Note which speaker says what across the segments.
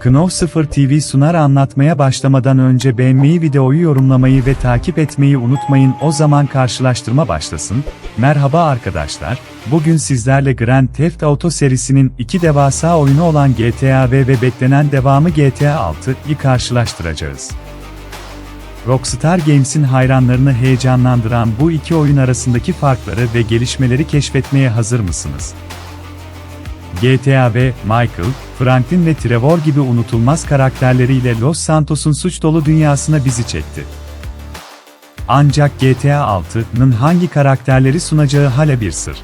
Speaker 1: Knov 0 TV sunar anlatmaya başlamadan önce beğenmeyi, videoyu yorumlamayı ve takip etmeyi unutmayın. O zaman karşılaştırma başlasın. Merhaba arkadaşlar. Bugün sizlerle Grand Theft Auto serisinin iki devasa oyunu olan GTA V ve beklenen devamı GTA 6'yı karşılaştıracağız. Rockstar Games'in hayranlarını heyecanlandıran bu iki oyun arasındaki farkları ve gelişmeleri keşfetmeye hazır mısınız? GTA ve Michael, Franklin ve Trevor gibi unutulmaz karakterleriyle Los Santos'un suç dolu dünyasına bizi çekti. Ancak GTA 6'nın hangi karakterleri sunacağı hala bir sır.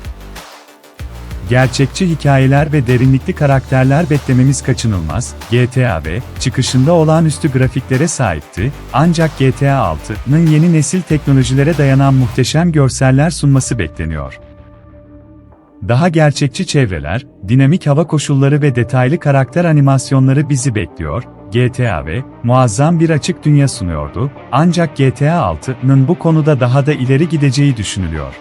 Speaker 1: Gerçekçi hikayeler ve derinlikli karakterler beklememiz kaçınılmaz. GTA V, çıkışında olağanüstü grafiklere sahipti, ancak GTA 6'nın yeni nesil teknolojilere dayanan muhteşem görseller sunması bekleniyor. Daha gerçekçi çevreler, dinamik hava koşulları ve detaylı karakter animasyonları bizi bekliyor. GTA V, muazzam bir açık dünya sunuyordu, ancak GTA 6'nın bu konuda daha da ileri gideceği düşünülüyor.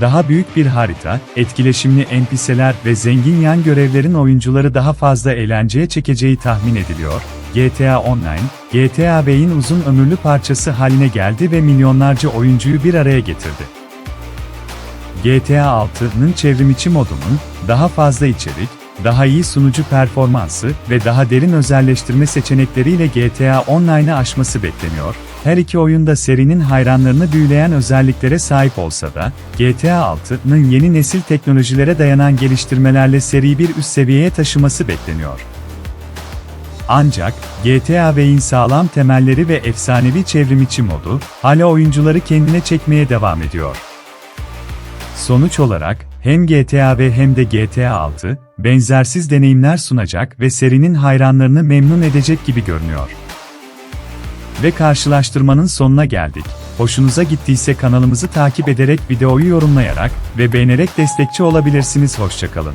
Speaker 1: Daha büyük bir harita, etkileşimli NPC'ler ve zengin yan görevlerin oyuncuları daha fazla eğlenceye çekeceği tahmin ediliyor. GTA Online, GTA V'in uzun ömürlü parçası haline geldi ve milyonlarca oyuncuyu bir araya getirdi. GTA 6'nın çevrimiçi modunun, daha fazla içerik, daha iyi sunucu performansı ve daha derin özelleştirme seçenekleriyle GTA Online'ı aşması bekleniyor. Her iki oyunda serinin hayranlarını büyüleyen özelliklere sahip olsa da, GTA 6'nın yeni nesil teknolojilere dayanan geliştirmelerle seriyi bir üst seviyeye taşıması bekleniyor. Ancak, GTA V'in sağlam temelleri ve efsanevi çevrimiçi modu, hala oyuncuları kendine çekmeye devam ediyor. Sonuç olarak, hem GTA V hem de GTA 6, benzersiz deneyimler sunacak ve serinin hayranlarını memnun edecek gibi görünüyor. Ve karşılaştırmanın sonuna geldik. Hoşunuza gittiyse kanalımızı takip ederek videoyu yorumlayarak ve beğenerek destekçi olabilirsiniz. Hoşçakalın.